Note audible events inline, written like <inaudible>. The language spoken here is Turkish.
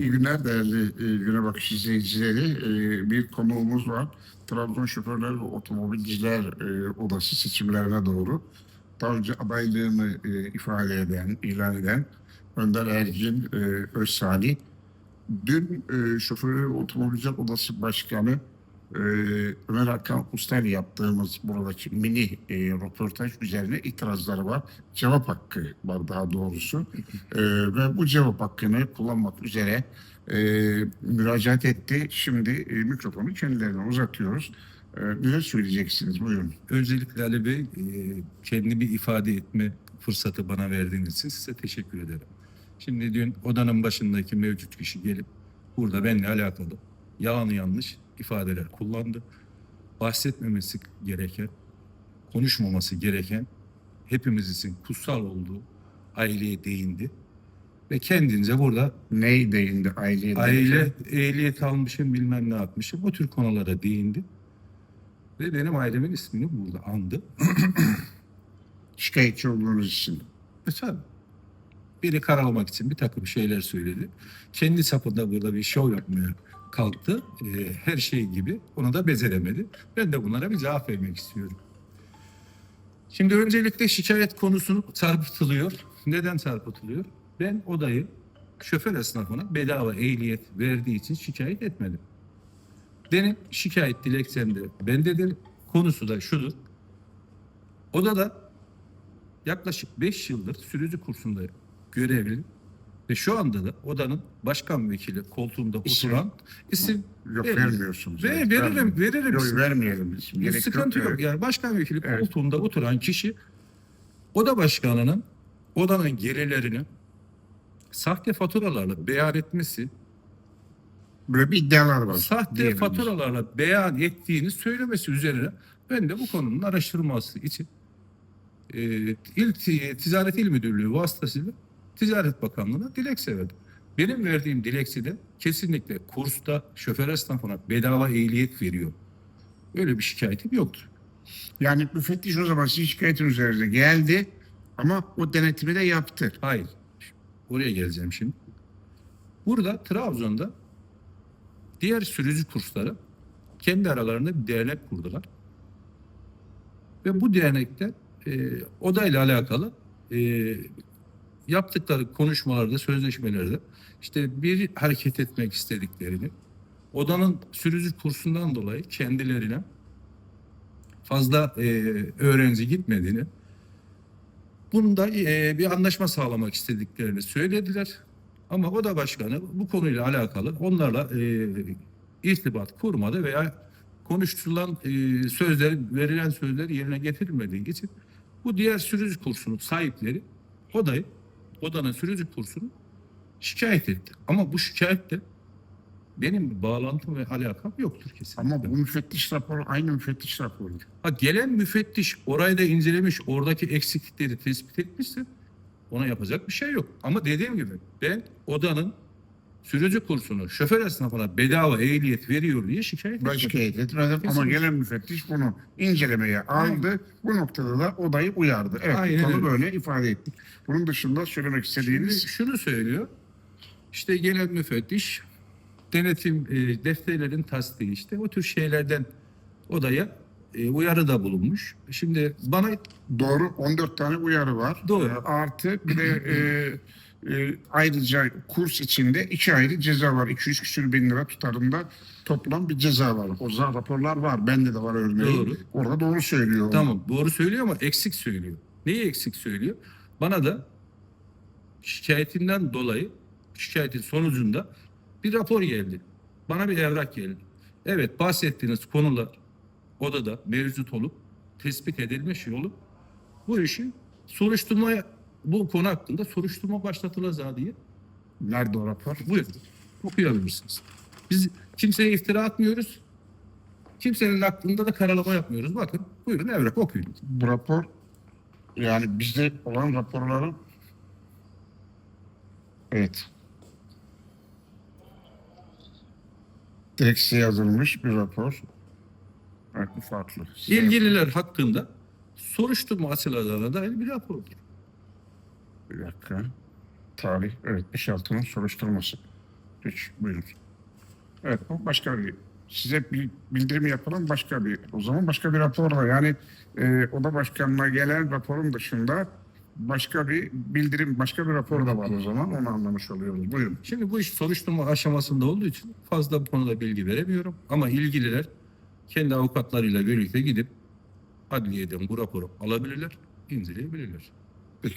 İyi günler değerli e, Güne Bakış izleyicileri. E, bir konuğumuz var. Trabzon Şoförler ve Otomobilciler e, Odası seçimlerine doğru. Daha önce adaylığını e, ifade eden, ilan eden Önder Ergin e, Özsali. Dün e, Şoförler ve Otomobilciler Odası Başkanı e, Ömer Hakan Ustal yaptığımız buradaki mini e, röportaj üzerine itirazları var. Cevap hakkı var daha doğrusu. <laughs> E, ve bu cevap hakkını kullanmak üzere e, müracaat etti. Şimdi e, mikrofonu kendilerine uzatıyoruz. E, neler söyleyeceksiniz? Buyurun. Öncelikle Ali Bey, e, kendimi ifade etme fırsatı bana verdiğiniz için size teşekkür ederim. Şimdi dün odanın başındaki mevcut kişi gelip burada benimle alakalı yalan yanlış ifadeler kullandı. Bahsetmemesi gereken, konuşmaması gereken, hepimiz için kutsal olduğu aileye değindi. Ve kendince burada Ney değindi aileye? aile ehliyet almışım bilmem ne yapmışım o tür konulara değindi. Ve benim ailemin ismini burada andı. <clears throat> Şikayetçi olduğunuz için. Mesela biri karalamak için bir takım şeyler söyledi. Kendi çapında burada bir şov yapmaya kalktı. Ee, her şey gibi. Onu da beceremedi. Ben de bunlara bir cevap vermek istiyorum. Şimdi öncelikle şikayet konusunu çarpıtılıyor. Neden çarpıtılıyor? Ben odayı şoför esnafına bedava ehliyet verdiği için şikayet etmedim. Benim şikayet dilekçemde bendedir. Konusu da şudur. Odada yaklaşık 5 yıldır sürücü kursunda görevli ve şu anda da odanın başkan vekili koltuğunda İsim? oturan isim Yok Evet. vermiyorsunuz. ve Evet, veririm vermiyorum. veririm Yok vermeyelim. isim. Gerek sıkıntı yok. Evet. Yani başkan vekili Evet. koltuğunda oturan kişi oda başkanının odanın gelirlerini sahte faturalarla beyan etmesi, Böyle bir iddialar var. sahte faturalarla beyan ettiğini söylemesi üzerine ben de bu konunun araştırılması için e, İl Ti- Ticaret İl Müdürlüğü vasıtasıyla Ticaret Bakanlığı'na dilekçe verdim. Benim verdiğim dilekçede kesinlikle kursta şoför esnafına bedava ehliyet veriyor. Öyle bir şikayetim yoktur. Yani müfettiş o zaman sizin şikayetin üzerine geldi ama o denetimi de yaptı. Hayır. Oraya geleceğim şimdi. Burada Trabzon'da diğer sürücü kursları kendi aralarında bir dernek kurdular. Ve bu dernekte e, odayla alakalı e, yaptıkları konuşmalarda, sözleşmelerde işte bir hareket etmek istediklerini, odanın sürücü kursundan dolayı kendilerine fazla e, öğrenci gitmediğini, Bunda e, bir anlaşma sağlamak istediklerini söylediler. Ama oda başkanı bu konuyla alakalı onlarla e, irtibat kurmadı veya konuşturulan e, sözler, verilen sözler yerine getirilmediği için bu diğer sürücü kursunun sahipleri odayı, odanın sürücü kursunu şikayet etti. Ama bu şikayette benim bağlantım ve alakam yoktur kesinlikle. Ama bu müfettiş raporu aynı müfettiş raporu. Ha, gelen müfettiş orayı da incelemiş, oradaki eksiklikleri tespit etmişse ona yapacak bir şey yok. Ama dediğim gibi ben odanın sürücü kursunu şoför esnafına bedava ehliyet veriyor diye şikayet etmedim ama Kesinlikle. gelen müfettiş bunu incelemeye aldı. Bu noktada da odayı uyardı. Evet Aynen konu öyle. böyle ifade ettik. Bunun dışında söylemek Şimdi istediğiniz şunu söylüyor. İşte gelen müfettiş denetim e, defterlerin tasdiği işte o tür şeylerden odaya e, uyarıda bulunmuş. Şimdi bana doğru 14 tane uyarı var. Doğru. Artı bir de e, <clears throat> e, ayrıca kurs içinde iki ayrı ceza var. 200 küsür bin lira tutarında toplam bir ceza var. O zaman raporlar var. Bende de var örneğin. Doğru. Orada doğru söylüyor. Tamam doğru söylüyor ama eksik söylüyor. Neyi eksik söylüyor? Bana da şikayetimden dolayı şikayetin sonucunda bir rapor geldi. Bana bir evrak geldi. Evet bahsettiğiniz konular odada mevcut olup tespit edilmiş olup bu işi soruşturmaya bu konu hakkında soruşturma başlatılacağı diye Nerede o rapor? buyurun okuyabilirsiniz. Biz kimseye iftira atmıyoruz. Kimsenin aklında da karalama yapmıyoruz. Bakın buyurun evrak okuyun. Bu rapor yani bizde olan raporların evet Direksiye yazılmış bir rapor. Bu farklı. ilgililer hakkında soruşturma açılacağına dair bir rapordur. Bir dakika. Tarih evet 5.6'nın soruşturması. Peki, buyurun. Evet, bu başka bir size bildirim yapılan başka bir o zaman başka bir rapor var. Yani e, oda başkanına gelen raporun dışında başka bir bildirim, başka bir rapor da var o zaman. Onu anlamış oluyoruz. Buyurun. Şimdi bu iş soruşturma aşamasında olduğu için fazla bu konuda bilgi veremiyorum. Ama ilgililer kendi avukatlarıyla birlikte gidip adliyeden bu raporu alabilirler, inceleyebilirler.